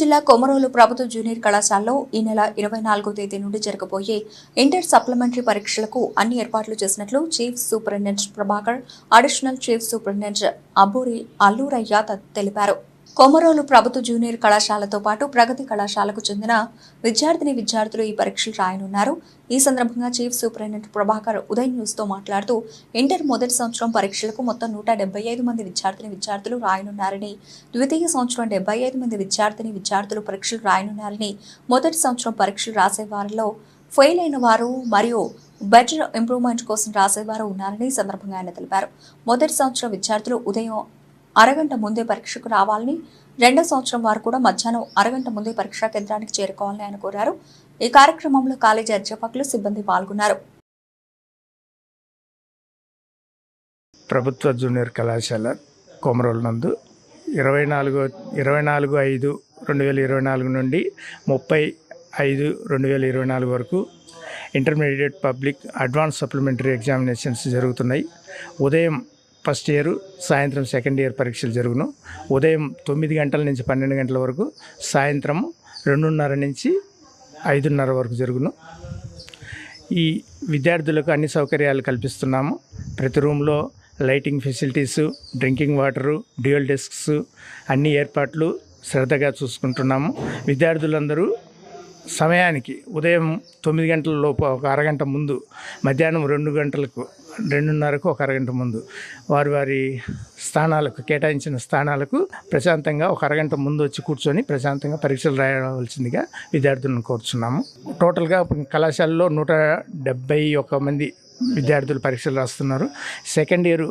జిల్లా కొమరోలు ప్రభుత్వ జూనియర్ కళాశాలలో ఈ నెల ఇరవై నాలుగో తేదీ నుండి జరగబోయే ఇంటర్ సప్లిమెంటరీ పరీక్షలకు అన్ని ఏర్పాట్లు చేసినట్లు chief superintendent Prabhakar additional chief superintendent Aburi Allurayya తెలిపారు. కొమరోలు ప్రభుత్వ జూనియర్ కళాశాలతో పాటు ప్రగతి కళాశాలకు చెందిన విద్యార్థిని విద్యార్థులు ఈ పరీక్షలు రాయనున్నారు. ఈ సందర్భంగా చీఫ్ సూపరింటెండెంట్ ప్రభాకర్ ఉదయ్ న్యూస్తో మాట్లాడుతూ ఇంటర్ మొదటి సంవత్సరం పరీక్షలకు మొత్తం నూట డెబ్బై ఐదు మంది విద్యార్థిని విద్యార్థులు రాయనున్నారని ద్వితీయ సంవత్సరం డెబ్బై ఐదు మంది విద్యార్థిని విద్యార్థులు పరీక్షలు రాయనున్నారని మొదటి సంవత్సరం పరీక్షలు రాసే వారిలో ఫెయిల్ అయిన వారు మరియు బెటర్ ఇంప్రూవ్మెంట్ కోసం రాసేవారు ఉన్నారని ఈ సందర్భంగా ఆయన తెలిపారు. మొదటి సంవత్సరం విద్యార్థులు ఉదయం అరగంట ముందే పరీక్షకు రావాలని రెండో సంవత్సరం వారు కూడా మధ్యాహ్నం అరగంట ముందే పరీక్షా కేంద్రానికి చేరుకోవాలని ఆయన కోరారు. ఈ కార్యక్రమంలో కాలేజీ అధ్యాపకులు సిబ్బంది పాల్గొన్నారు. ప్రభుత్వ జూనియర్ కళాశాల కొమరోలు నందు ఇరవై నాలుగు ఇరవై నాలుగు ఐదు రెండు వేల ఇరవై నాలుగు నుండి ముప్పై ఐదు రెండు వేల ఇరవై నాలుగు వరకు intermediate public advance supplementary examinations జరుగుతున్నాయి. ఉదయం ఫస్ట్ ఇయర్ సాయంత్రం సెకండ్ ఇయర్ పరీక్షలు జరుగును. ఉదయం తొమ్మిది గంటల నుంచి పన్నెండు గంటల వరకు సాయంత్రం రెండున్నర నుంచి ఐదున్నర వరకు జరుగును. ఈ విద్యార్థులకు అన్ని సౌకర్యాలు కల్పిస్తున్నాము. ప్రతి రూమ్లో lighting facilities drinking water dual desks అన్ని ఏర్పాట్లు శ్రద్ధగా చూసుకుంటున్నాము. విద్యార్థులందరూ సమయానికి ఉదయం తొమ్మిది గంటల లోపు ఒక అరగంట ముందు మధ్యాహ్నం రెండు గంటలకు రెండున్నరకు ఒక అరగంట ముందు వారి వారి స్థానాలకు కేటాయించిన స్థానాలకు ప్రశాంతంగా ఒక అరగంట ముందు వచ్చి కూర్చొని ప్రశాంతంగా పరీక్షలు రాయవలసిందిగా విద్యార్థులను కోరుచున్నాము. టోటల్గా కళాశాలలో నూట డెబ్బై ఒక్క మంది విద్యార్థులు పరీక్షలు రాస్తున్నారు. సెకండ్ ఇయర్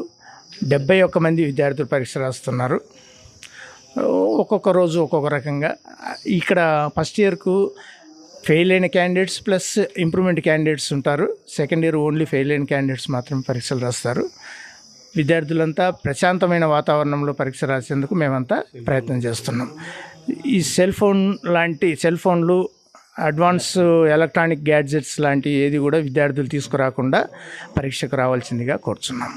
డెబ్బై ఒక్క మంది విద్యార్థులు పరీక్ష రాస్తున్నారు. ఒక్కొక్క రోజు ఒక్కొక్క రకంగా. ఇక్కడ ఫస్ట్ ఇయర్కు ఫెయిల్ అయిన క్యాండిడేట్స్ ప్లస్ ఇంప్రూవ్మెంట్ క్యాండిడేట్స్ ఉంటారు. సెకండ్ ఇయర్ ఓన్లీ ఫెయిల్ అయిన క్యాండిడేట్స్ మాత్రం పరీక్షలు రాస్తారు. విద్యార్థులంతా ప్రశాంతమైన వాతావరణంలో పరీక్ష రాసేందుకు మేమంతా ప్రయత్నం చేస్తున్నాం. ఈ సెల్ ఫోన్ లాంటి సెల్ ఫోన్లు అడ్వాన్స్ ఎలక్ట్రానిక్ గ్యాడ్జెట్స్ లాంటి ఏది కూడా విద్యార్థులు తీసుకురాకుండా పరీక్షకు రావాల్సిందిగా కోరుచున్నాం.